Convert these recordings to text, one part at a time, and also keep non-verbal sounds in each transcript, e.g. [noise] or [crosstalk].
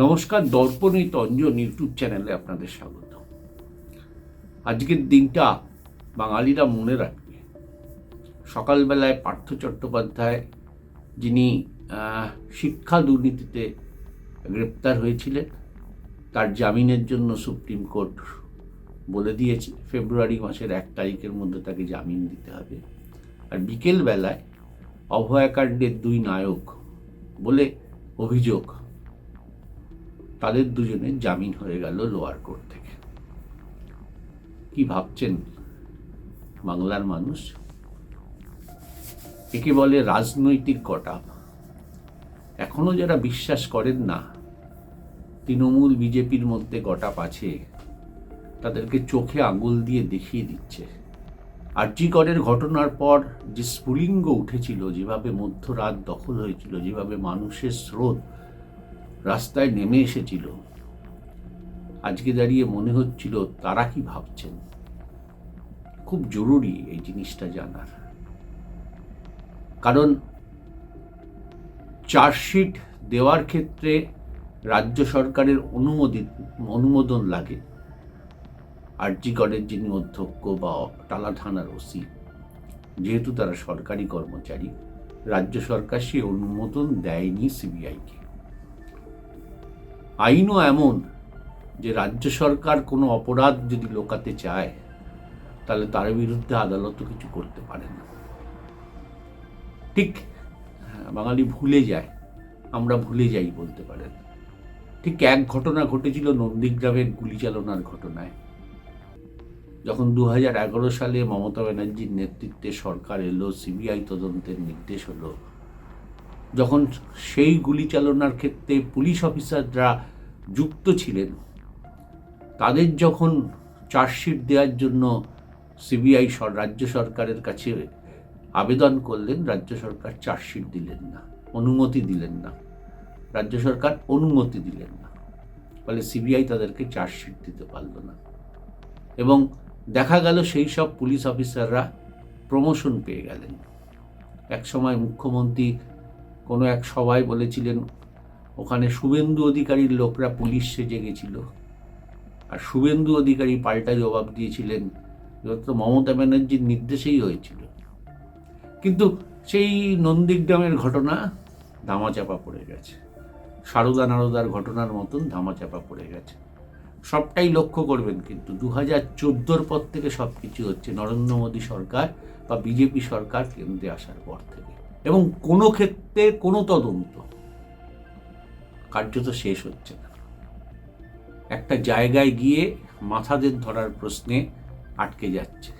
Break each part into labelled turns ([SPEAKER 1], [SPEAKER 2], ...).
[SPEAKER 1] নমস্কার দর্পণী তঞ্জন ইউটিউব চ্যানেলে আপনাদের স্বাগত। আজকের দিনটা বাঙালিরা মনে রাখবে। সকালবেলায় পার্থ চট্টোপাধ্যায় যিনি শিক্ষা দুর্নীতিতে গ্রেপ্তার হয়েছিলেন, তার জামিনের জন্য সুপ্রিম কোর্ট বলে দিয়েছে, ফেব্রুয়ারি মাসের এক তারিখের মধ্যে তাকে জামিন দিতে হবে। আর বিকেলবেলায় অভয়াকাণ্ডের দুই নায়ক বলে অভিযোগ তাদের দুজনের জামিন হয়ে গেল লোয়ার কোর্ট থেকে। কি ভাবছেন বাংলার মানুষ? একে বলে রাজনৈতিক কটা। এখনও যারা বিশ্বাস করেন না, তৃণমূল বিজেপির মধ্যে গটাপ আছে তাদেরকে চোখে আঙুল দিয়ে দেখিয়ে দিচ্ছে। আর্যিকরের ঘটনার পর যে স্ফুলিঙ্গ উঠেছিল, যেভাবে মধ্যরাত দখল হয়েছিল, যেভাবে মানুষের স্রোত রাস্তায় নেমে এসেছিল। আজকে দাঁড়িয়ে মনে হচ্ছিল তারা কি ভাবছেন। খুব জরুরি এই জিনিসটা জানার। কারণ চার্জশিট দেওয়ার ক্ষেত্রে রাজ্য সরকারের অনুমোদিত, অনুমোদন লাগে। আরজিগড়ের যিনি অধ্যক্ষ বা টালা থানার ওসি, যেহেতু তারা সরকারি কর্মচারী, রাজ্য সরকার সে অনুমোদন দেয়নি সিবিআইকে। আইনও এমন যে রাজ্য সরকার কোনো অপরাধ যদি লোকাতে চায় তাহলে তার বিরুদ্ধে আদালতও কিছু করতে পারে না। ঠিক হ্যাঁ, বাঙালি ভুলে যায় আমরা ভুলে যাই বলতে পারেন। ঠিক এক ঘটনা ঘটেছিল নন্দীগ্রামের গুলি চালনার ঘটনায়। যখন দু হাজার এগারো সালে মমতা ব্যানার্জির নেতৃত্বে সরকার এলো সিবিআই তদন্তের নির্দেশ হলো যখন সেই গুলি চালনার ক্ষেত্রে পুলিশ অফিসাররা যুক্ত ছিলেন, তাদের যখন চার্জশিট দেওয়ার জন্য সিবিআই রাজ্য সরকারের কাছে আবেদন করলেন, রাজ্য সরকার চার্জশিট দিলেন না, অনুমতি দিলেন না। রাজ্য সরকার অনুমতি দিলেন না। ফলে সিবিআই তাদেরকে চার্জশিট দিতে পারল না। এবং দেখা গেল সেই সব পুলিশ অফিসাররা প্রমোশন পেয়ে গেলেন। এক সময় মুখ্যমন্ত্রী কোনো এক সভায় বলেছিলেন, ওখানে শুভেন্দু অধিকারীর লোকরা পুলিশ সেজে গেছিল। আর শুভেন্দু অধিকারী পাল্টা জবাব দিয়েছিলেন তো মমতা ব্যানার্জির নির্দেশেই হয়েছিল। কিন্তু সেই নন্দীগ্রামের ঘটনা ধামাচাপা পড়ে গেছে। সারদা নারদার ঘটনার মতন ধামাচাপা পড়ে গেছে। সবটাই লক্ষ্য করবেন কিন্তু দু হাজার চোদ্দোর পর থেকে সব কিছু হচ্ছে। নরেন্দ্র মোদী সরকার বা বিজেপি সরকার কেন্দ্রে আসার পর থেকে। এবং কোনো ক্ষেত্রে কোনো তদন্ত কার্যত শেষ হচ্ছে না। একটা জায়গায় গিয়ে মাথাদের ধরার প্রশ্নে আটকে যাচ্ছে।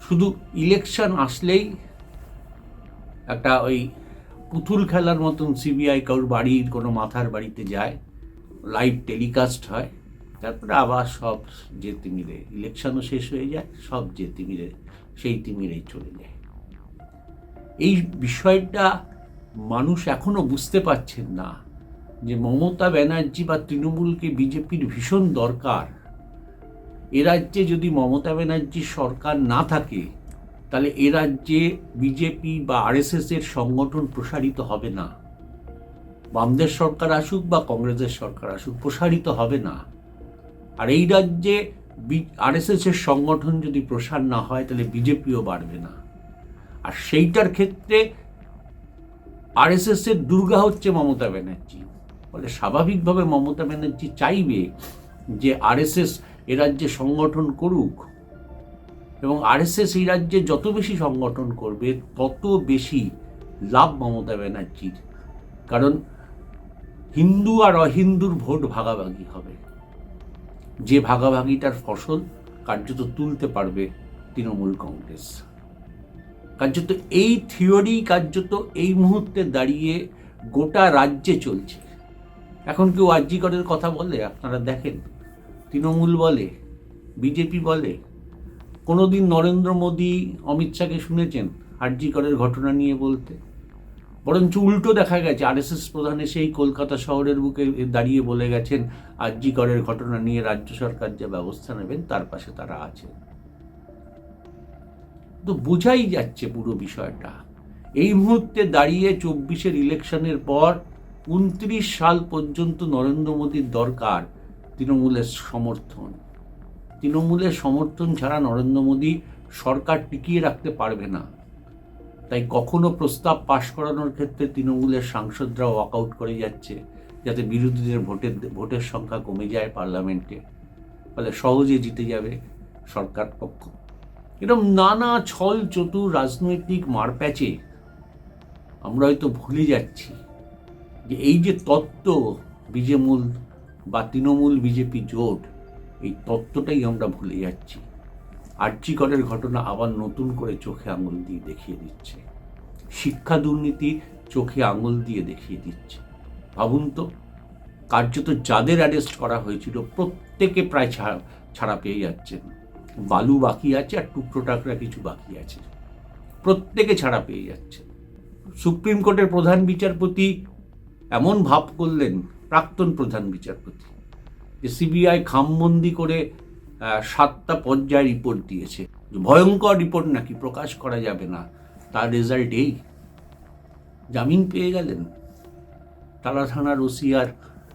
[SPEAKER 1] শুধু ইলেকশন আসলেই একটা ওই পুতুল খেলার মতন সিবিআই কারোর বাড়ির কোনো মাথার বাড়িতে যায় লাইভ টেলিকাস্ট হয়, তারপরে আবার সব যে তিমিরে ইলেকশনও শেষ হয়ে যায়, সব যে তিমিরে, সেই তিমিরেই চলে যায়। এই বিষয়টা মানুষ এখনও বুঝতে পারছেন না যে মমতা ব্যানার্জি বা তৃণমূলকে বিজেপির ভীষণ দরকার। এ রাজ্যে যদি মমতা ব্যানার্জির সরকার না থাকে, তাহলে এ রাজ্যে বিজেপি বা আরএসএস এর সংগঠন প্রসারিত হবে না। বামদের সরকার আসুক বা কংগ্রেসের সরকার আসুক, প্রসারিত হবে না। আর এই রাজ্যে আরএসএস এর সংগঠন যদি প্রসার না হয়, তাহলে বিজেপিও বাড়বে না। আর সেইটার ক্ষেত্রে আরএসএস এর দুর্গা হচ্ছে মমতা ব্যানার্জি। ফলে স্বাভাবিকভাবে মমতা ব্যানার্জি চাইবে যে আরএসএস এ রাজ্যে সংগঠন করুক এবং আরএসএস এই রাজ্যে যত বেশি সংগঠন করবে, তত বেশি লাভ মমতা ব্যানার্জির। কারণ হিন্দু আর অহিন্দুর ভোট ভাগাভাগি হবে। যে ভাগাভাগিটার ফসল কার্যত তুলতে পারবে তৃণমূল কংগ্রেস। কার্যত এই থিওরি কার্যত এই মুহূর্তে দাঁড়িয়ে গোটা রাজ্যে চলছে। এখন কেউ আর্যিকরের কথা বলে, আপনারা দেখেন, তৃণমূল বলে, বিজেপি বলে, কোনোদিন নরেন্দ্র মোদী, অমিত শাহকে শুনেছেন আর্যিকরের ঘটনা নিয়ে বলতে? বরঞ্চ উল্টো দেখা গেছে, আরএসএস প্রধান সেই কলকাতা শহরের বুকে দাঁড়িয়ে বলে গেছেন আর্যিকরের ঘটনা নিয়ে রাজ্য সরকার যে ব্যবস্থা নেবেন, তার পাশে তারা আছেন। তো বোঝাই যাচ্ছে পুরো বিষয়টা। এই মুহূর্তে দাঁড়িয়ে চব্বিশের ইলেকশনের পর উনত্রিশ সাল পর্যন্ত নরেন্দ্র মোদীর দরকার তৃণমূলের সমর্থন। তৃণমূলের সমর্থন ছাড়া নরেন্দ্র মোদী সরকার টিকিয়ে রাখতে পারবে না। তাই কখনো প্রস্তাব পাশ করানোর ক্ষেত্রে তৃণমূলের সাংসদরা ওয়াকআউট করে যাচ্ছে, যাতে বিরোধীদের ভোটের ভোটের সংখ্যা কমে যায় পার্লামেন্টে। ফলে সহজে জিতে যাবে সরকার পক্ষ এরকম নানা ছল চতুর রাজনৈতিক মারপ্যাচে আমরা হয়তো ভুলে যাচ্ছি যে এই যে তত্ত্ব বিজেমূল বা তৃণমূল বিজেপি জোট, এই তত্ত্বটাই আমরা ভুলে যাচ্ছি। আর্যিকরের ঘটনা আবার নতুন করে চোখে আঙুল দিয়ে দেখিয়ে দিচ্ছে। শিক্ষা দুর্নীতি চোখে আঙুল দিয়ে দেখিয়ে দিচ্ছে। ভাবুন তো, কার্যত যাদের অ্যারেস্ট করা হয়েছিল, প্রত্যেকে প্রায় ছাড়া ছাড়া পেয়ে যাচ্ছেন। বালু বাকি আছে আর টুকরো টাকরা কিছু বাকি আছে। প্রত্যেকে ছাড়া পেয়ে যাচ্ছে। সুপ্রিম কোর্টের প্রধান বিচারপতি এমন ভাব করলেন, প্রাক্তন প্রধান বিচারপতি, যে সিবিআই খামবন্দি করে সাতটা পর্যায়ে রিপোর্ট দিয়েছে। ভয়ঙ্কর রিপোর্ট নাকি, প্রকাশ করা যাবে না। তার রেজাল্ট এই। জামিন পেয়ে গেলেন। তালা থানার ওসি আর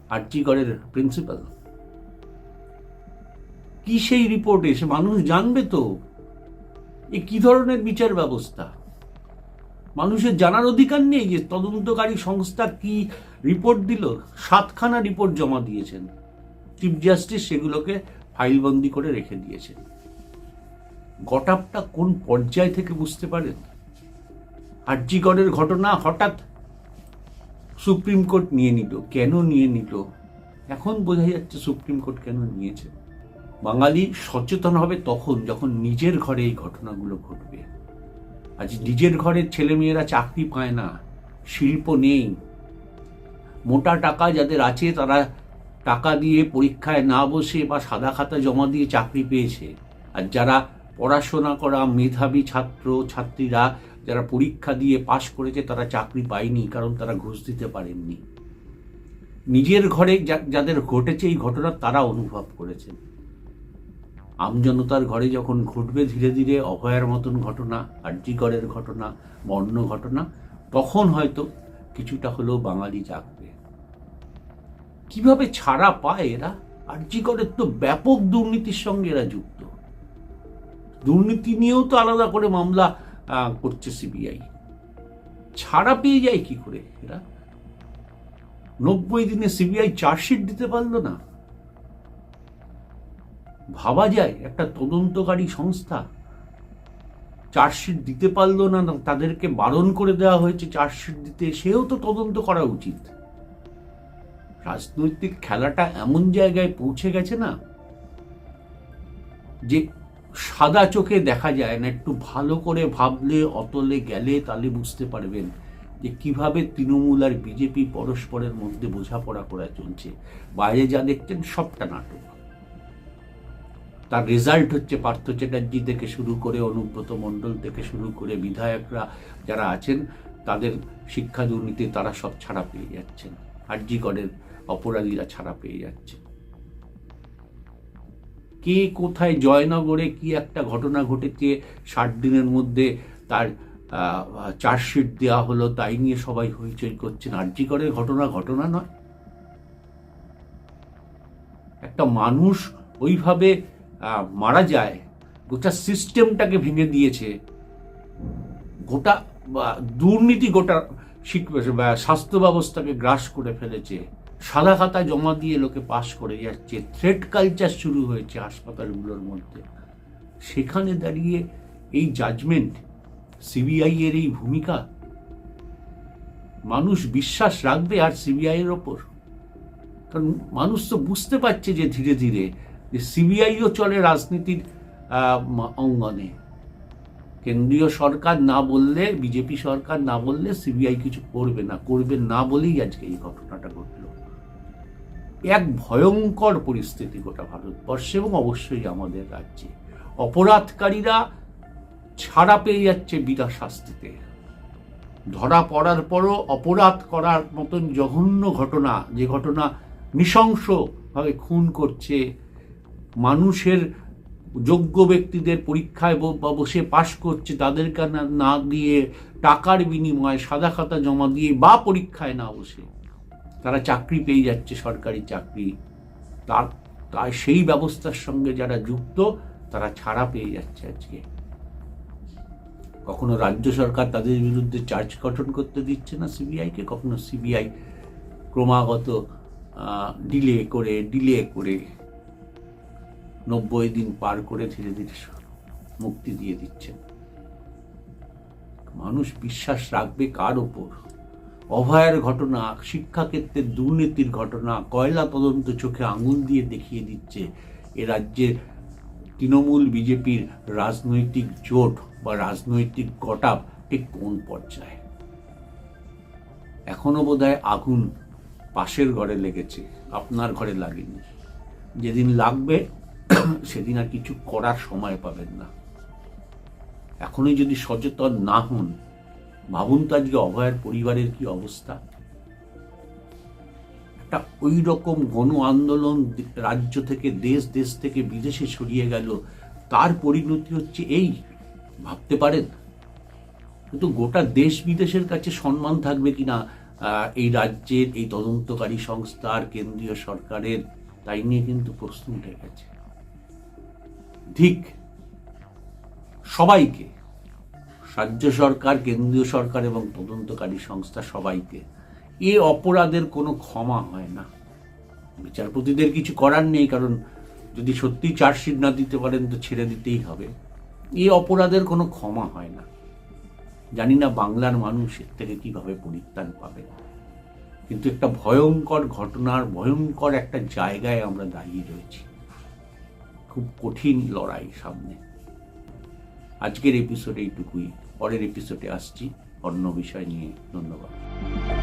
[SPEAKER 1] আর্জিগড়ের প্রিন্সিপাল কি সেই রিপোর্টে এসে? মানুষ জানবে তো। এ কি ধরনের বিচার ব্যবস্থা? মানুষের জানার অধিকার নেই যে তদন্তকারী সংস্থা কি রিপোর্ট দিল? সাতখানা রিপোর্ট জমা দিয়েছেন। চিফ জাস্টিস সেগুলোকে ফাইলবন্দি করে রেখে দিয়েছেন। গটাপটা কোন পর্যায় থেকে বুঝতে পারেন? আর্যিগড়ের ঘটনা হঠাৎ সুপ্রিম কোর্ট নিয়ে নিল। কেন নিয়ে নিল? এখন বোঝা যাচ্ছে সুপ্রিম কোর্ট কেন নিয়েছে। বাঙালি সচেতন হবে তখন, যখন নিজের ঘরে এই ঘটনাগুলো ঘটবে। আজ নিজের ঘরের ছেলেমেয়েরা চাকরি পায় না, শিল্প নেই। মোটা টাকা যাদের আছে তারা টাকা দিয়ে পরীক্ষায় না বসে বা সাদা খাতা জমা দিয়ে চাকরি পেয়েছে। আর যারা পড়াশোনা করা মেধাবী ছাত্র, ছাত্রীরা, যারা পরীক্ষা দিয়ে পাশ করেছে তারা চাকরি পায়নি কারণ তারা ঘুষ দিতে পারেননি। নিজের ঘরে যাদের ঘটেছে এই ঘটনা তারা অনুভব করেছেন। আমজনতার ঘরে যখন ঘটবে ধীরে ধীরে অভয়ার মতন ঘটনা আর্যিকরের ঘটনা বন্য ঘটনা, তখন হয়তো কিছুটা হলেও বাঙালি জাগবে। কীভাবে ছাড়া পায় এরা? আর্যিকরের তো ব্যাপক দুর্নীতির সঙ্গে এরা যুক্ত। দুর্নীতি নিয়েও তো আলাদা করে মামলা করছে সিবিআই। ছাড়া পেয়ে যায় কি করে এরা? নব্বই দিনে সিবিআই চার্জশিট দিতে পারল না। ভাবা যায়, একটা তদন্তকারী সংস্থা চার্জশিট দিতে পারল না তাদেরকে বারণ করে দেওয়া হয়েছে চার্জশিট দিতে, সেও তো তদন্ত করা উচিত। রাজনৈতিক খেলাটা এমন জায়গায় পৌঁছে গেছে না যে সাদা চোখে দেখা যায় না, একটু ভালো করে ভাবলে, অতলে গেলে তাহলে বুঝতে পারবেন যে কীভাবে তৃণমূল আর বিজেপি পরস্পরের মধ্যে বোঝাপড়া করা চলছে। বাইরে যা দেখছেন সবটা নাটক। তার রেজাল্ট হচ্ছে পার্থ চ্যাটার্জি থেকে শুরু করে অনুব্রত মণ্ডল থেকে শুরু করে বিধায়করা যারা আছেন, তাদের শিক্ষা দুর্নীতি তারা সব ছাড়া পেয়ে যাচ্ছেন। আরজিগড়ের অপরাধীরা ছাড়া পেয়ে যাচ্ছে। কে কোথায় জয়নগরে কি একটা ঘটনা ঘটেছে, ষাট দিনের মধ্যে তার চার্জশিট দেওয়া হলো, তাই নিয়ে সবাই হইচই করছেন। আরজিগড়ের ঘটনা ঘটনা নয়। একটা মানুষ ওইভাবে মারা যায়, গোটা সিস্টেমটাকে ভেঙে দিয়েছে। গোটা দুর্নীতি গোটা স্বাস্থ্য ব্যবস্থাকে গ্রাস করে ফেলেছে। সাদা খাতা জমা দিয়ে লোকে পাস করে যাচ্ছে। থ্রেড কালচার শুরু হয়েছে হাসপাতালগুলোর মধ্যে। সেখানে দাঁড়িয়ে এই জাজমেন্ট সিবিআই এর এই ভূমিকা, মানুষ বিশ্বাস রাখবে আর সিবিআই এর ওপর। কারণ মানুষ তো বুঝতে পারছে যে ধীরে ধীরে যে সিবিআইও চলে রাজনীতির অঙ্গনে। কেন্দ্রীয় সরকার না বললে, বিজেপি সরকার না বললে সিবিআই কিছু করবে না করবে না বলেই আজকে এই ঘটনাটা ঘটল। এক ভয়ঙ্কর পরিস্থিতি গোটা ভারতবর্ষে এবং অবশ্যই আমাদের রাজ্যে। অপরাধকারীরা ছাড়া পেয়ে যাচ্ছে বিনা শাস্তিতে। ধরা পড়ার পরও অপরাধ করার মতন জঘন্য ঘটনা, যে ঘটনা নৃশংসভাবে খুন করছে মানুষের যোগ্য ব্যক্তিদের পরীক্ষায় বসে পাশ করছে, তাদেরকে না দিয়ে টাকার বিনিময়ে সাদা খাতা জমা দিয়ে বা পরীক্ষায় না বসে, তারা চাকরি পেয়ে যাচ্ছে, সরকারি চাকরি। তার, তাই সেই ব্যবস্থার সঙ্গে যারা যুক্ত, তারা ছাড়া পেয়ে যাচ্ছে আজকে। কখনো রাজ্য সরকার তাদের বিরুদ্ধে চার্জ গঠন করতে দিচ্ছে না সিবিআইকে, কখনো সিবিআই ক্রমাগত ডিলে করে ডিলে করে নব্বই দিন পার করে ধীরে ধীরে মুক্তি দিয়ে দিচ্ছেন। মানুষ বিশ্বাস রাখবে কার ওপর? অভয়ের ঘটনা শিক্ষাক্ষেত্রে দুর্নীতির ঘটনা, কয়লা তদন্ত চোখে আঙুল দিয়ে দেখিয়ে দিচ্ছে এ রাজ্যের তৃণমূল বিজেপির রাজনৈতিক জোট বা রাজনৈতিক গটাপ ঠিক কোন পর্যায়ে? এখনও বোধহয় আগুন পাশের ঘরে লেগেছে, আপনার ঘরে লাগেনি। যেদিন লাগবে [coughs] সেদিন আর কিছু করার সময় পাবেন না। এখনই যদি সচেতন না হন, ভাবুন তো আজকে অভয়ের পরিবারের কি অবস্থা। একটা ওই রকম গণ আন্দোলন রাজ্য থেকে দেশ দেশ থেকে বিদেশে ছড়িয়ে গেল, তার পরিণতি হচ্ছে এই। ভাবতে পারেন? কিন্তু গোটা দেশ বিদেশের কাছে সম্মান থাকবে কিনা এই রাজ্যের এই তদন্তকারী সংস্থার, কেন্দ্রীয় সরকারের, তাই নিয়ে কিন্তু প্রশ্ন উঠে গেছে। ঠিক সবাইকে রাজ্য সরকার, কেন্দ্রীয় সরকার এবং তদন্তকারী সংস্থা সবাইকে, এ অপরাধের কোনো ক্ষমা হয় না। বিচারপতিদের কিছু করার নেই, কারণ যদি সত্যি চার্জশিট না দিতে পারেন তো ছেড়ে দিতেই হবে। এ অপরাধের কোনো ক্ষমা হয় না। জানি না বাংলার মানুষ এর থেকে কীভাবে পরিত্রাণ পাবে। কিন্তু একটা ভয়ঙ্কর ঘটনার, ভয়ঙ্কর একটা জায়গায় আমরা দাঁড়িয়ে রয়েছি। খুব কঠিন লড়াই সামনে। আজকের এপিসোডে এইটুকুই। পরের এপিসোডে আসছি। অন্য বিষয় নিয়ে ধন্যবাদ।